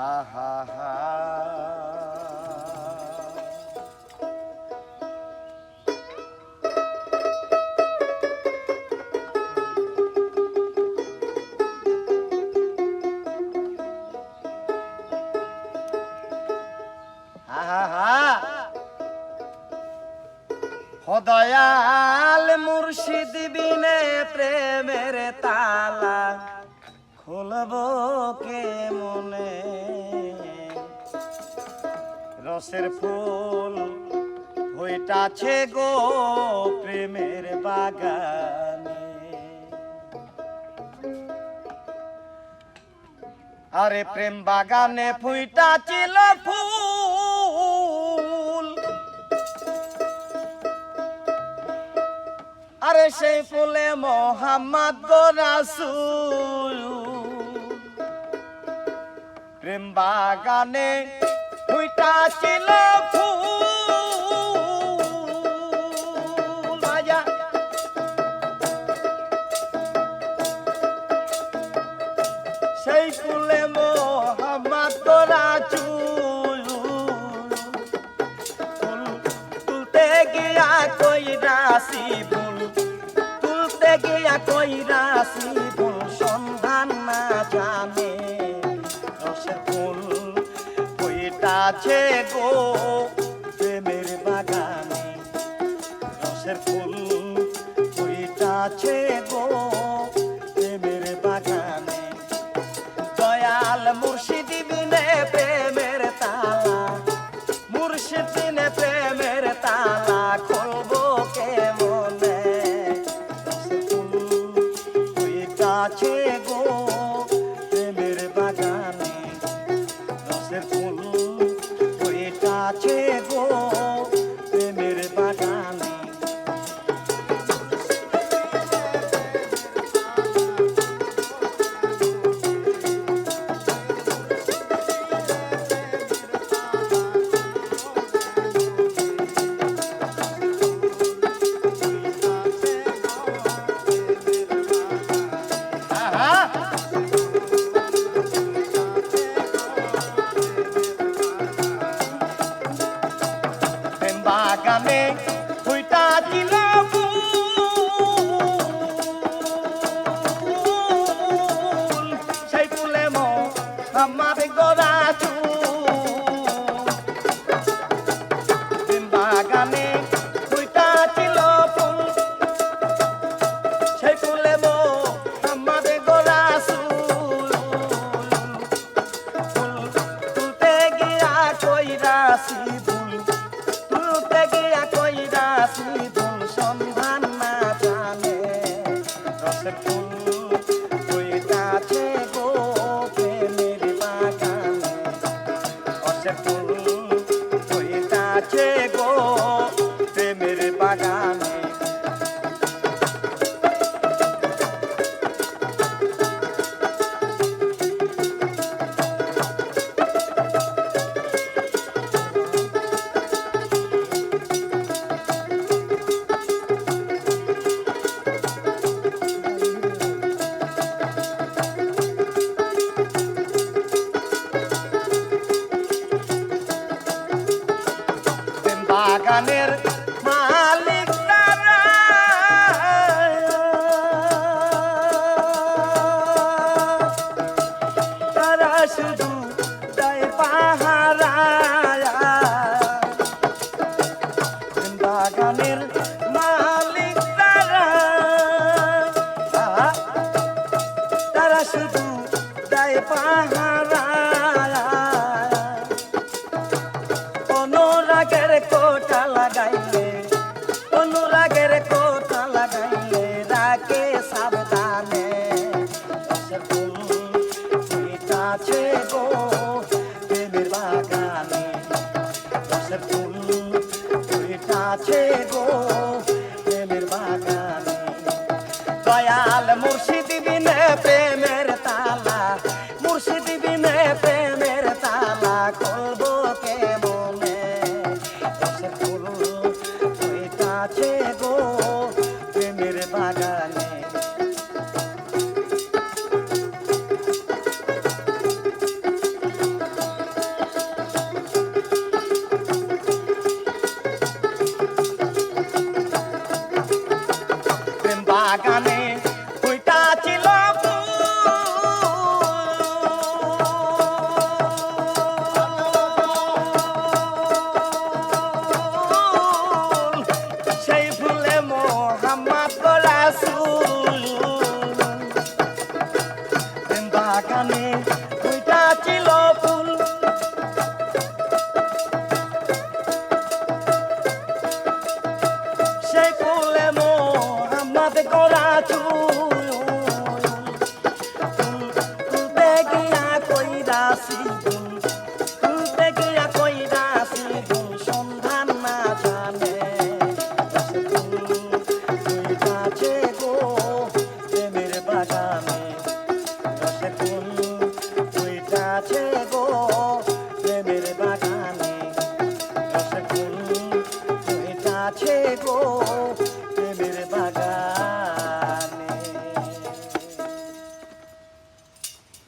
আহা হা হদয়াল মুর্শিদ বিনে প্রেমের তালা খুলব কে মনে রসের ফুল হইতাছে গো প্রেমের বাগানে। আরে প্রেম বাগানে ফুইটাছিল ফুল। আরে সেই ফুলে মোহাম্মদ রাসূল। প্রেম বাগানে ফুইটা ছিল সেই তুলতে গিয়া কই রাশি তুলতে গিয়া সন্ধান না জানে। কইটাছে গো প্রেমের বাগানে। রসের ফুল কইটাছে গো প্রেমের বাগানে। দয়াল মুর্শিদ বিনে প্রেমের তালা। মুর্শিদ বিনে প্রেমের তালা খুলবো কে মনে গাছে গো আমার প্রেম বাগানে ফুইটা ছিল ফুল। সেই ফুলে মো আমার কইরাছি ভুল তুলতে গিয়া কইরাছি গো। বাগানের মালিক তারা তারা শুধু দেয় পাহারা বাগানের মালিক তারা তারা শুধু দেয় পাহারা। অনুরাগের কোটা লাগাইলে, অনুরাগের কোটা লাগাইলে রাকে সাবধানে। ফুইতাছে গো প্রেমের বাগানে। রসের ফুল ফুইতাছে গো প্রেমের বাগানে। দয়াল মুর্শিদ বিনে প্রেমের গো। দুইটা ছিল ফুল। সেই ফুলে মোহাম্মদ গোরা চুল। বাগানে রসে গুণ কইরাছে গো